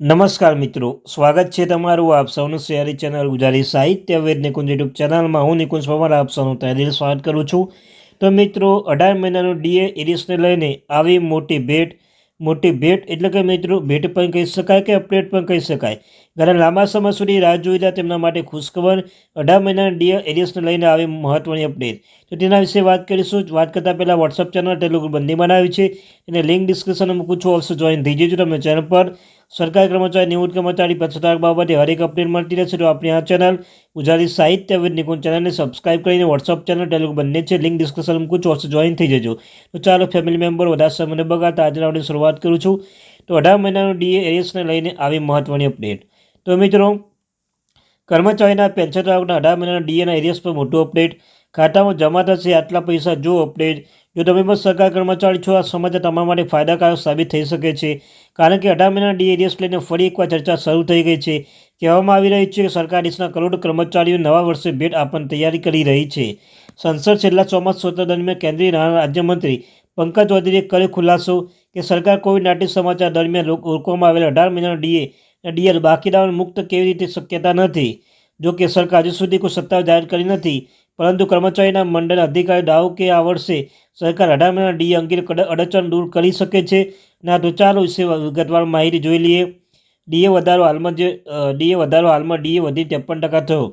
નમસ્કાર મિત્રો, સ્વાગત છે તમારું આપ સૌનું શહેરી ચેનલ ગુજરાતી સાહિત્ય વેદ નિકુંજ યુટ્યુબ ચેનલમાં. હું નિકુંજ પવાર આપ સૌનું તહેદીલ સ્વાગત કરું છું. તો મિત્રો, અઢાર મહિનાનું ડીએ એરિસને લઈને આવી મોટી ભેટ મોટી ભેટ એટલે કે મિત્રો, ભેટ પણ કહી શકાય કે અપડેટ પણ કહી શકાય? ઘણા લાંબા સમય સુધી રાહ જોઈ રહ્યા, તેમના માટે ખુશખબર, અઢાર મહિનાના ડીએ એરિયસને લઈને આવી મહત્ત્વની અપડેટ. તો તેના વિશે વાત કરીશું. વાત કરતાં પહેલાં વોટ્સઅપ ચેનલ ટેલિગ્રુપ બંને બનાવી છે. એને લિંક ડિસ્ક્રિપ્શનમાં મૂકું છું. અવશ્ય જોઈન થઈ જજો તમે ચેનલ પર. સરકારી કર્મચારી નિવૃત્ત કર્મચારી પછતાક બાબતે હરેક અપડેટ મળતી રહેશે તો આપણી આ ચેનલ ગુજરાતી સાહિત્ય વિદ નિકુંજ ચેનલને સબસ્ક્રાઇબ કરીને વોટ્સઅપ ચેનલ ટેલિગ બંને છે લિંક ડિસ્કશન મૂકું છું જોઈન થઈ જજો. તો ચાલો ફેમિલી મેમ્બર વધારે સમયને બગાડતા આજે આપણે શરૂઆત કરું છું. તો અઢાર મહિનાનું ડીએ એરિયસને લઈને આવી મહત્ત્વની અપડેટ તો મિત્રો કર્મચારીના પેન્શન આવકના અઢાર મહિનાના ડીએના એરિયસ પર મોટું અપડેટ ખાતામાં જમા થશે આટલા પૈસા, જો અપડેટ જો તમે પણ સરકાર કર્મચારી છો, આ સમાચાર તમારા માટે ફાયદાકારક સાબિત થઈ શકે છે. કારણ કે અઢાર મહિનાના ડી એરિયસ લઈને ફરી એકવાર ચર્ચા શરૂ થઈ ગઈ છે. કહેવામાં આવી રહી છે કે સરકાર દેશના કરોડો કર્મચારીઓ નવા વર્ષે ભેટ આપવાની તૈયારી કરી રહી છે. સંસદ છેલ્લા ચોમાસ સત્ર દરમિયાન કેન્દ્રીય નાણાં રાજ્યમંત્રી પંકજ ચૌધરીએ કર્યો ખુલાસો કે સરકાર કોવિડ નાઇન્ટીન સમાચાર દરમિયાન રોકવામાં આવેલા અઢાર મહિનાનો ડીએ ડીએલ બાકીદારોને મુક્ત કેવી રીતે શક્યતા નથી? જો કે સરકાર હજુ સુધી કોઈ સત્તા જાહેર કરી નથી, પરંતુ કર્મચારીના મંડળ અધિકારી દાવો કે આ વર્ષે સરકાર અઢાર મહિના ડી અંગે અડચણ દૂર કરી શકે છે. ના, તો ચાલો વિશે વિગતવાર માહિતી જોઈ લઈએ. ડીએ વધારો હાલમાં જે ડીએ વધારો હાલમાં ડીએ વધી ત્રેપન ટકા થયો.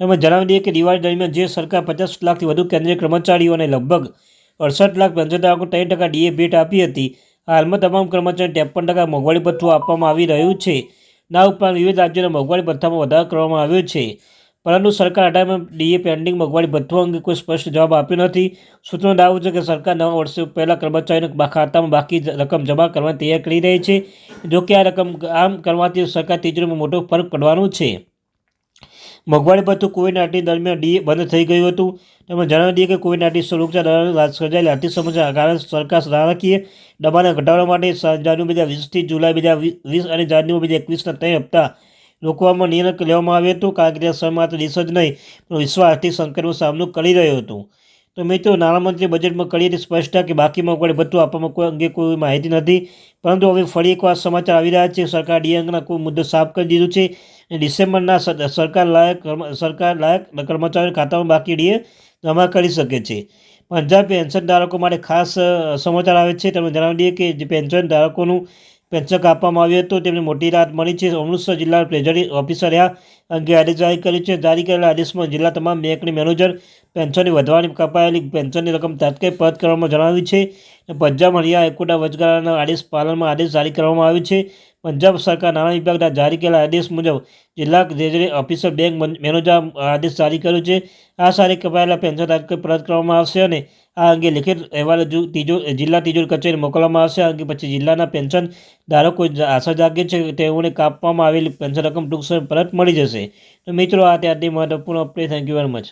તમે જણાવી દઈએ કે દિવાળી દરમિયાન જે સરકાર પચાસ લાખથી વધુ કેન્દ્રીય કર્મચારીઓને લગભગ અડસઠ લાખ પંચોતેર ત્રણ ટકા ડીએ ભેટ આપી હતી હાલમાં તમામ કર્મચારીઓ ત્રેપન ટકા મોંઘવારી ભથ્થું આપવામાં આવી રહ્યું છે. ના ઉપરાંત વિવિધ રાજ્યોના મોંઘવારી ભથ્થામાં વધારો કરવામાં આવ્યો છે. પરંતુ સરકાર અઢારમાં ડીએ પેન્ડિંગ મોંઘવારી ભથ્થું અંગે કોઈ સ્પષ્ટ જવાબ આપ્યો નથી. સૂત્રોનો દાવો છે કે સરકાર નવા વર્ષે પહેલાં કર્મચારીઓને ખાતામાં બાકી રકમ જમા કરવાની તૈયાર કરી રહી છે. જોકે આ રકમ આમ કરવાથી સરકાર તિજોરીમાં મોટો ફરક પડવાનો છે. મોંઘવારી ભથ્થું કોવિડ નાઇન્ટીન દરમિયાન ડી બંધ થઈ ગયું હતું. તેમણે જણાવી દઈએ કે કોવિડ નાઇન્ટીન રોગચાળા દરમિયાન સર્જાયેલી આર્થિક સમસ્યા કારણે સરકાર નાણાકીય દબાણને ઘટાડવા માટે જાન્યુ બે હજાર વીસથી જુલાઈ બે હજાર વીસ અને જાન્યુઆરી બે હજાર એકવીસના ત્રણ હપ્તા રોકવામાં નિર્ણય લેવામાં આવ્યો હતો. કારણ કે સમય માત્ર દેશ જ નહીં, પણ વિશ્વ આર્થિક સંકટનો સામનો કરી રહ્યો હતો. તો મિત્રો નાણામંત્રી બજેટમાં કરી હતી સ્પષ્ટતા કે બાકી મોંઘવારી ભથ્થું આપવામાં કોઈ અંગે કોઈ માહિતી નથી. પરંતુ હવે ફરી એકવાર સમાચાર આવી રહ્યા છે. સરકાર ડી અંગના કોઈ મુદ્દો સાફ કરી દીધું છે. ડિસેમ્બરના સરકાર લાયક સરકાર લાયક કર્મચારીઓ ખાતામાં બાકી ડીએ જમા કરી શકે છે. પંજાબ પેન્શન ધારકો માટે ખાસ સમાચાર આવે છે. તમે જણાવી દઈએ કે જે પેન્શન ધારકોનું પેન્શન કાપવામાં આવ્યું હતું. તેમને મોટી રાહત મળી છે. અમૃતસર જિલ્લા ટ્રેઝરી ઓફિસરે આ અંગે આદેશ જાહેર કર્યો છે. જારી કરેલા આદેશમાં જિલ્લા તમામ બેંકની મેનેજર પેન્શનની વધવાની કપાયેલી પેન્શનની રકમ તાત્કાલિક પરત કરવામાં જણાવ્યું છે. પંજાબ હરિયાણા એકોટા વચગાળાના આદેશ પાલનમાં આદેશ જારી કરવામાં આવ્યો છે. પંજાબ સરકાર નાણાં વિભાગના જારી કરેલા આદેશ મુજબ જિલ્લા ટ્રેઝરી ઓફિસર બેંક મેનેજર આદેશ જારી કર્યો છે. આ સારી કપાયેલા પેન્શન તાત્કાલિક પરત કરવામાં આવશે અને આ અંગે લિખિત અહેવાલ ત્રીજો જિલ્લા તિજોરી કચેરી મોકલવામાં આવશે. અંગે પછી જિલ્લાના પેન્શન ધારકો આશા જાગે છે કે તેઓને કાપવામાં આવેલી પેન્શન રકમ ટૂંક સમય પરત મળી જશે. તો મિત્રો, આ ત્યારથી મહત્વપૂર્ણ update thank you very much